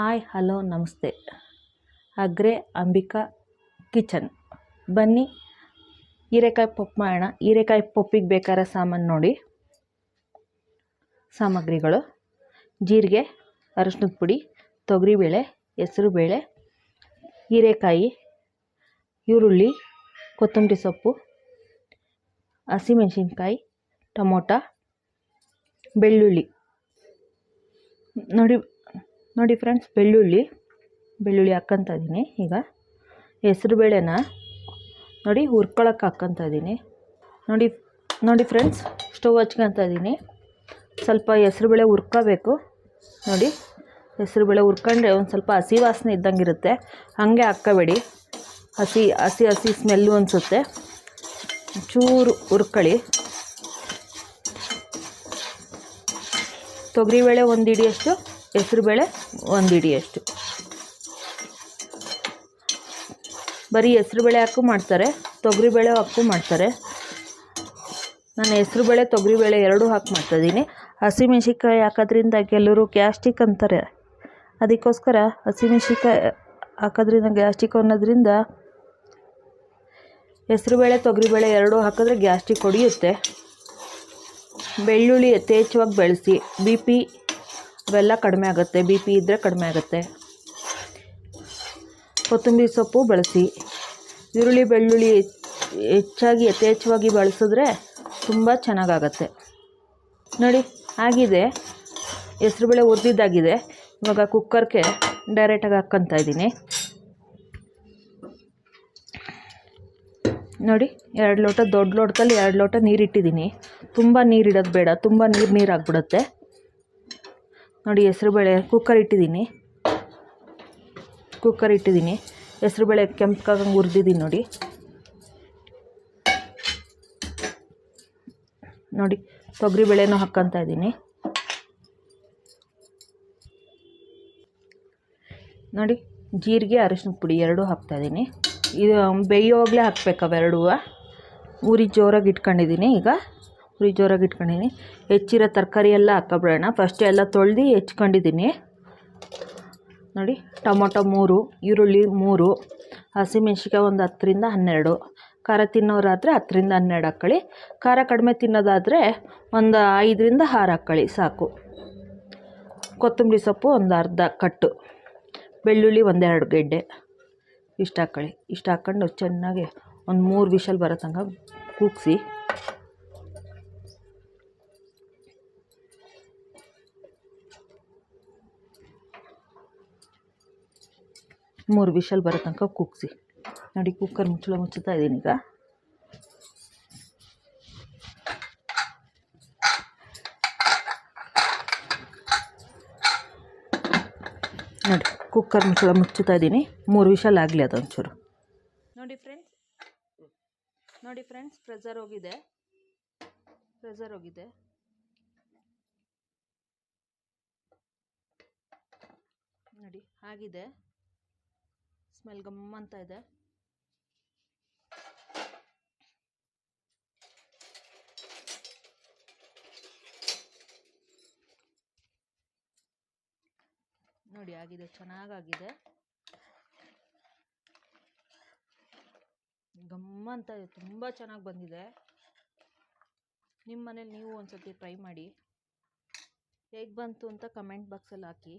Hi, hello, ನಮಸ್ತೆ. ಅಗ್ರೆ Ambika kitchen. ಬನ್ನಿ, ಹೀರೆಕಾಯಿ ಪಪ್ಪು ಮಾಡೋಣ. ಹೀರೆಕಾಯಿ ಪಪ್ಪಿಗೆ ಬೇಕಾದ ಸಾಮಾನು ನೋಡಿ. ಸಾಮಗ್ರಿಗಳು. ಜೀರಿಗೆ ಅರಶಿನದ ಪುಡಿ ತೊಗರಿಬೇಳೆ ಹೆಸರುಬೇಳೆ ಹೀರೆಕಾಯಿ, ಈರುಳ್ಳಿ, ಕೊತ್ತಂಬರಿ ಸೊಪ್ಪು, ಹಸಿಮೆಣಸಿನ್ಕಾಯಿ, ಟೊಮೊಟ, ಬೆಳ್ಳುಳ್ಳಿ. ನೋಡಿ ನೋಡಿ ಫ್ರೆಂಡ್ಸ್ ಬೆಳ್ಳುಳ್ಳಿ ಬೆಳ್ಳುಳ್ಳಿ ಹಾಕ್ಕೊಂತ ಇದ್ದೀನಿ ಈಗ ಹೆಸ್ರುಬೇಳೆನ ನೋಡಿ ಹುರ್ಕೊಳಕ್ಕೆ ಹಾಕ್ಕೊಂತ ಇದ್ದೀನಿ ನೋಡಿ ನೋಡಿ ಫ್ರೆಂಡ್ಸ್ ಸ್ಟವ್ ಹಚ್ಕೊಂತ ಇದ್ದೀನಿ ಸ್ವಲ್ಪ ಹೆಸ್ರುಬೇಳೆ ಹುರ್ಕೋಬೇಕು. ನೋಡಿ ಹೆಸ್ರುಬೇಳೆ ಹುರ್ಕೊಂಡ್ರೆ ಒಂದು ಸ್ವಲ್ಪ ಹಸಿ ವಾಸನೆ ಇದ್ದಂಗೆ ಇರುತ್ತೆ. ಹಾಗೆ ಹಾಕ್ಕೋಬೇಡಿ. ಹಸಿ ಹಸಿ ಹಸಿ ಸ್ಮೆಲ್ಲು ಅನಿಸುತ್ತೆ. ಚೂರು ಹುರ್ಕೊಳ್ಳಿ. ತೊಗರಿಬೇಳೆ ಒಂದು ಹಿಡಿಯಷ್ಟು ಹೆಸ್ರುಬೇಳೆ ಒಂದು ಹಿಡಿಯಷ್ಟು ಬರೀ ಹೆಸ್ರುಬೇಳೆ ಹಾಕು ಮಾಡ್ತಾರೆ ತೊಗರಿಬೇಳೆ ಹಾಕು ಮಾಡ್ತಾರೆ. ನಾನು ಹೆಸ್ರುಬೇಳೆ ತೊಗರಿಬೇಳೆ ಎರಡೂ ಹಾಕಿ ಮಾಡ್ತಾಯಿದ್ದೀನಿ ಹಸಿಮೆಣ್ಸಿನ್ಕಾಯಿ ಹಾಕೋದ್ರಿಂದ ಕೆಲವರು ಗ್ಯಾಸ್ಟಿಕ್ ಅಂತಾರೆ. ಅದಕ್ಕೋಸ್ಕರ ಹಸಿಮೆಣ್ಸಿನ್ಕಾಯಿ ಹಾಕೋದ್ರಿಂದ ಗ್ಯಾಸ್ಟಿಕ್ ಅನ್ನೋದ್ರಿಂದ ಹೆಸರುಬೇಳೆ ತೊಗರಿಬೇಳೆ ಎರಡೂ ಹಾಕಿದ್ರೆ ಗ್ಯಾಸ್ಟಿಕ್ ಹೊಡೆಯುತ್ತೆ. ಬೆಳ್ಳುಳ್ಳಿ ಯಥೇಚ್ಛವಾಗಿ ಬೆಳೆಸಿ, ಬಿ ಪಿ ಅವೆಲ್ಲ ಕಡಿಮೆ ಆಗುತ್ತೆ, ಬಿ ಪಿ ಇದ್ದರೆ ಕಡಿಮೆ ಆಗುತ್ತೆ. ಕೊತ್ತಂಬರಿ ಸೊಪ್ಪು ಬಳಸಿ. ಈರುಳ್ಳಿ, ಬೆಳ್ಳುಳ್ಳಿ ಹೆಚ್ಚಾಗಿ, ಯಥೇಚ್ಛವಾಗಿ ಬಳಸಿದ್ರೆ ತುಂಬ ಚೆನ್ನಾಗಾಗತ್ತೆ. ನೋಡಿ, ಆಗಿದೆ. ಹೆಸ್ರುಬೇಳೆ ಹುರಿದಿದ್ದಾಗಿದೆ. ಇವಾಗ ಕುಕ್ಕರ್ಗೆ ಡೈರೆಕ್ಟಾಗಿ ಹಾಕ್ಕೊತಾ ಇದ್ದೀನಿ. ನೋಡಿ, ಎರಡು ಲೋಟ, ದೊಡ್ಡ ಲೋಟದಲ್ಲಿ ಎರಡು ಲೋಟ ನೀರಿಟ್ಟಿದ್ದೀನಿ. ತುಂಬ ನೀರಿಡೋದು ಬೇಡ, ತುಂಬ ನೀರು ನೀರು ಆಗಿಬಿಡುತ್ತೆ. ನೋಡಿ ಹೆಸ್ರುಬೇಳೆ ಕುಕ್ಕರ್ ಇಟ್ಟಿದ್ದೀನಿ. ಕುಕ್ಕರ್ ಇಟ್ಟಿದ್ದೀನಿ. ಹೆಸ್ರುಬೇಳೆ ಕೆಂಪಗಾಗಂಗೆ ಹುರಿದಿದ್ದೀನಿ ನೋಡಿ. ನೋಡಿ, ತೊಗರಿ ಬೇಳೆನೂ ಹಾಕ್ಕೊತಾ ಇದ್ದೀನಿ. ನೋಡಿ, ಜೀರಿಗೆ, ಅರಿಶಿನ ಪುಡಿ ಎರಡೂ ಹಾಕ್ತಾಯಿದ್ದೀನಿ ಇದು ಬೇಯೋವಾಗಲೇ ಹಾಕ್ಬೇಕು ಅವೆರಡೂ ಊರಿ ಜೋರಾಗಿ ಇಟ್ಕೊಂಡಿದ್ದೀನಿ ಈಗ. ಉರಿ ಜೋರಾಗಿ ಇಟ್ಕೊಂಡಿದ್ದೀನಿ ಹೆಚ್ಚಿರೋ ತರಕಾರಿ ಎಲ್ಲ ಹಾಕ್ಕೊಬಿಡೋಣ ಫಸ್ಟ್ ಎಲ್ಲ ತೊಳೆದು ಹೆಚ್ಕೊಂಡಿದ್ದೀನಿ ನೋಡಿ, ಟೊಮೊಟೊ ಮೂರು, ಈರುಳ್ಳಿ ಮೂರು, ಹಸಿಮೆಣ್ಸಿನ್ಕಾಯಿ ಒಂದು ಹತ್ತರಿಂದ ಹನ್ನೆರಡು, ಖಾರ ತಿನ್ನೋರಾದರೆ ಹತ್ತರಿಂದ ಹನ್ನೆರಡು ಹಾಕ್ಕೊಳ್ಳಿ. ಖಾರ ಕಡಿಮೆ ತಿನ್ನೋದಾದರೆ ಒಂದು ಐದರಿಂದ ಆರು ಹಾಕ್ಕೊಳ್ಳಿ, ಸಾಕು. ಕೊತ್ತಂಬರಿ ಸೊಪ್ಪು ಒಂದು ಅರ್ಧ ಕಟ್ಟು. ಬೆಳ್ಳುಳ್ಳಿ ಒಂದೆರಡು ಗೆಡ್ಡೆ. ಇಷ್ಟು ಹಾಕ್ಕೊಳ್ಳಿ. ಇಷ್ಟು ಹಾಕ್ಕೊಂಡು ಚೆನ್ನಾಗಿ ಒಂದು ಮೂರು ವಿಷಲ್ ಬರೋ ತನಕ ಕೂಗಿಸಿ. ಮೂರು ವಿಷಲ್ ಬರೋ ತನಕ ಕುಗ್ಸಿ. ನೋಡಿ ಕುಕ್ಕರ್ ಮುಚ್ಚಳ ಮುಚ್ಚುತ್ತಾ ಇದ್ದೀನಿ ಈಗ. ನೋಡಿ ಕುಕ್ಕರ್ ಮುಚ್ಚಳ ಮುಚ್ಚುತ್ತಾ ಇದ್ದೀನಿ. ಮೂರು ವಿಷಲ್ ಆಗಲಿ ಅದೊಂಚೂರು. ನೋಡಿ ಫ್ರೆಂಡ್ಸ್ ನೋಡಿ ಫ್ರೆಂಡ್ಸ್ ಪ್ರೆಸರ್ ಹೋಗಿದೆ. ಪ್ರೆಸರ್ ಹೋಗಿದೆ. ನೋಡಿ, ಆಗಿದೆ. ಸ್ಮೆಲ್ ಗಮ್ಮಂತ ಇದೆ. ನೋಡಿ, ಆಗಿದೆ, ಚೆನ್ನಾಗಾಗಿದೆ. ಗಮ್ಮಂತ ಇದೆ, ತುಂಬ ಚೆನ್ನಾಗಿ ಬಂದಿದೆ. ನಿಮ್ಮ ಮನೇಲಿ ನೀವು ಒಂದ್ಸತಿ ಟ್ರೈ ಮಾಡಿ. ಹೇಗೆ ಬಂತು ಅಂತ ಕಮೆಂಟ್ ಬಾಕ್ಸಲ್ಲಿ ಹಾಕಿ.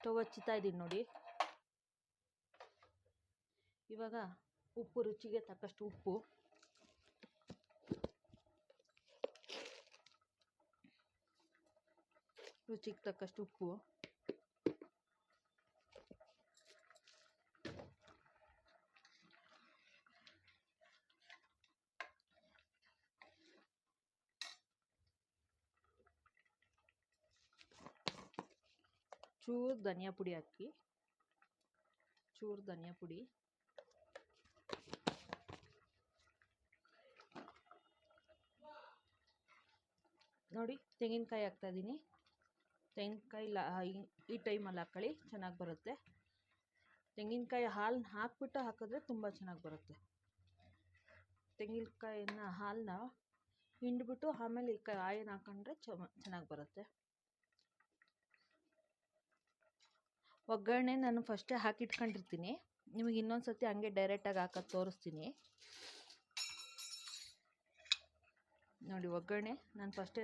ಸ್ಟವ್ ಹಚ್ಚುತ್ತಾ ಇದ್ದೀನಿ ನೋಡಿ. ಇವಾಗ ಉಪ್ಪು, ರುಚಿಗೆ ತಕ್ಕಷ್ಟು ಉಪ್ಪು. ರುಚಿಗೆ ತಕ್ಕಷ್ಟು ಉಪ್ಪು. ಚೂರು ಧನಿಯಾ ಪುಡಿ ಹಾಕಿ. ಚೂರು ಧನಿಯಾ ಪುಡಿ. ನೋಡಿ, ತೆಂಗಿನಕಾಯಿ ಹಾಕ್ತಾಯಿದ್ದೀನಿ. ತೆಂಗಿನಕಾಯಿ ಲಾ ಈ ಟೈಮಲ್ಲಿ ಹಾಕ್ಕೊಳ್ಳಿ ಚೆನ್ನಾಗಿ ಬರುತ್ತೆ. ತೆಂಗಿನಕಾಯಿ ಹಾಲನ್ನ ಹಾಕ್ಬಿಟ್ಟು ಹಾಕಿದ್ರೆ ತುಂಬ ಚೆನ್ನಾಗಿ ಬರುತ್ತೆ. ತೆಂಗಿನಕಾಯಿನ ಹಾಲನ್ನ ಹಿಂಡಿಬಿಟ್ಟು ಆಮೇಲೆ ಈ ಕಾಯಿನ ಹಾಕೊಂಡ್ರೆ ಚೆನ್ನಾಗಿ ಬರುತ್ತೆ. ಒಗ್ಗರಣೆ ನಾನು ಫಸ್ಟೇ ಹಾಕಿಟ್ಕೊಂಡಿರ್ತೀನಿ. ನಿಮಗೆ ಇನ್ನೊಂದು ಸತಿ ಹಂಗೆ ಡೈರೆಕ್ಟಾಗಿ ಹಾಕೋದು ತೋರಿಸ್ತೀನಿ. ನೋಡಿ, ಒಗ್ಗರಣೆ ನಾನು ಫಸ್ಟೇ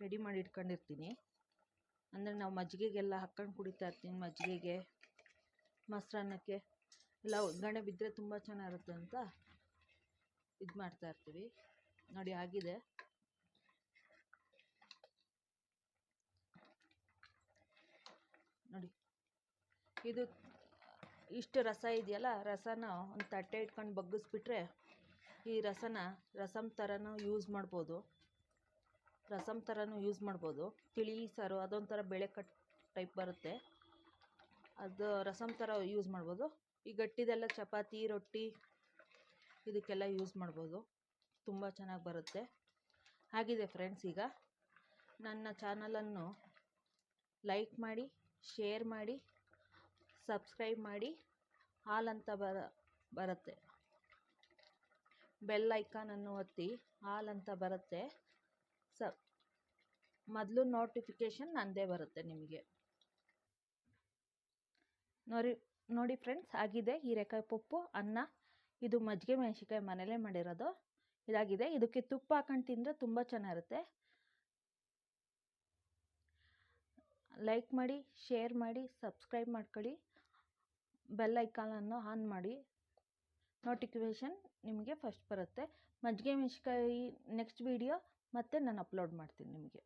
ರೆಡಿ ಮಾಡಿ ಇಟ್ಕೊಂಡಿರ್ತೀನಿ. ಅಂದರೆ ನಾವು ಮಜ್ಜಿಗೆಗೆಲ್ಲ ಹಾಕ್ಕೊಂಡು ಕುಡಿತಾ ಇರ್ತೀನಿ ಮಜ್ಜಿಗೆಗೆ, ಮೊಸರನ್ನಕ್ಕೆ. ಎಲ್ಲ ಒಗ್ಗರಣೆ ಬಿದ್ದರೆ ತುಂಬ ಚೆನ್ನಾಗಿರುತ್ತೆ ಅಂತ ಇದು ಮಾಡ್ತಾ ಇರ್ತೀವಿ. ನೋಡಿ ಆಗಿದೆ. ನೋಡಿ, ಇದು ಇಷ್ಟು ರಸ ಇದೆಯಲ್ಲ, ರಸನ ಒಂದು ತಟ್ಟೆ ಇಟ್ಕೊಂಡು ಬಗ್ಗಿಸ್ಬಿಟ್ರೆ ಈ ರಸನ ರಸಮ್ ಥರನೂ ಯೂಸ್ ಮಾಡ್ಬೋದು. ರಸಮ್ ಥರನೂ ಯೂಸ್ ಮಾಡ್ಬೋದು. ತಿಳಿ, ಸಾರು ಅದೊಂಥರ ಬೇಳೆ ಕಟ್ ಟೈಪ್ ಬರುತ್ತೆ. ಅದು ರಸಮ್ ಥರ ಯೂಸ್ ಮಾಡ್ಬೋದು. ಈ ಗಟ್ಟಿದೆಲ್ಲ ಚಪಾತಿ, ರೊಟ್ಟಿ ಇದಕ್ಕೆಲ್ಲ ಯೂಸ್ ಮಾಡ್ಬೋದು. ತುಂಬ ಚೆನ್ನಾಗಿ ಬರುತ್ತೆ. ಆಗಿದೆ ಫ್ರೆಂಡ್ಸ್ ಈಗ ನನ್ನ ಚಾನಲನ್ನು ಲೈಕ್ ಮಾಡಿ ಶೇರ್ ಮಾಡಿ ಸಬ್ಸ್ಕ್ರೈಬ್ ಮಾಡಿ ಆಲ್ ಅಂತ ಬರ, ಬರುತ್ತೆ. ಬೆಲ್ ಐಕಾನನ್ನು ಒತ್ತಿ ಆಲ್ ಅಂತ ಬರುತ್ತೆ. ಸ, ಮೊದಲು ನೋಟಿಫಿಕೇಷನ್ ನನ್ನದೇ ಬರುತ್ತೆ ನಿಮಗೆ. ನೋಡಿ ನೋಡಿ ಫ್ರೆಂಡ್ಸ್ ಆಗಿದೆ ಹೀರೆಕಾಯಿ ಪಪ್ಪು, ಅನ್ನ, ಇದು ಮಜ್ಜಿಗೆ ಮೆಣಸಿನ್ಕಾಯಿ ಮನೇಲೇ ಮಾಡಿರೋದು. ಇದಾಗಿದೆ, ಇದಕ್ಕೆ ತುಪ್ಪ ಹಾಕೊಂಡು ತಿಂದರೆ ತುಂಬ ಚೆನ್ನಾಗಿರುತ್ತೆ. ಲೈಕ್ ಮಾಡಿ ಶೇರ್ ಮಾಡಿ ಸಬ್ಸ್ಕ್ರೈಬ್ ಮಾಡ್ಕೊಳ್ಳಿ. ಬೆಲ್ ಐಕಾನನ್ನು ಆನ್ ಮಾಡಿ. ನೋಟಿಫಿಕೇಷನ್ ನಿಮಗೆ ಫಸ್ಟ್ ಬರುತ್ತೆ. ಮಜ್ಜಿಗೆ ಮೆಣಸಿನ್ಕಾಯಿ ನೆಕ್ಸ್ಟ್ ವೀಡಿಯೋ ಮತ್ತೆ ನಾನು ಅಪ್ಲೋಡ್ ಮಾಡ್ತೀನಿ ನಿಮಗೆ.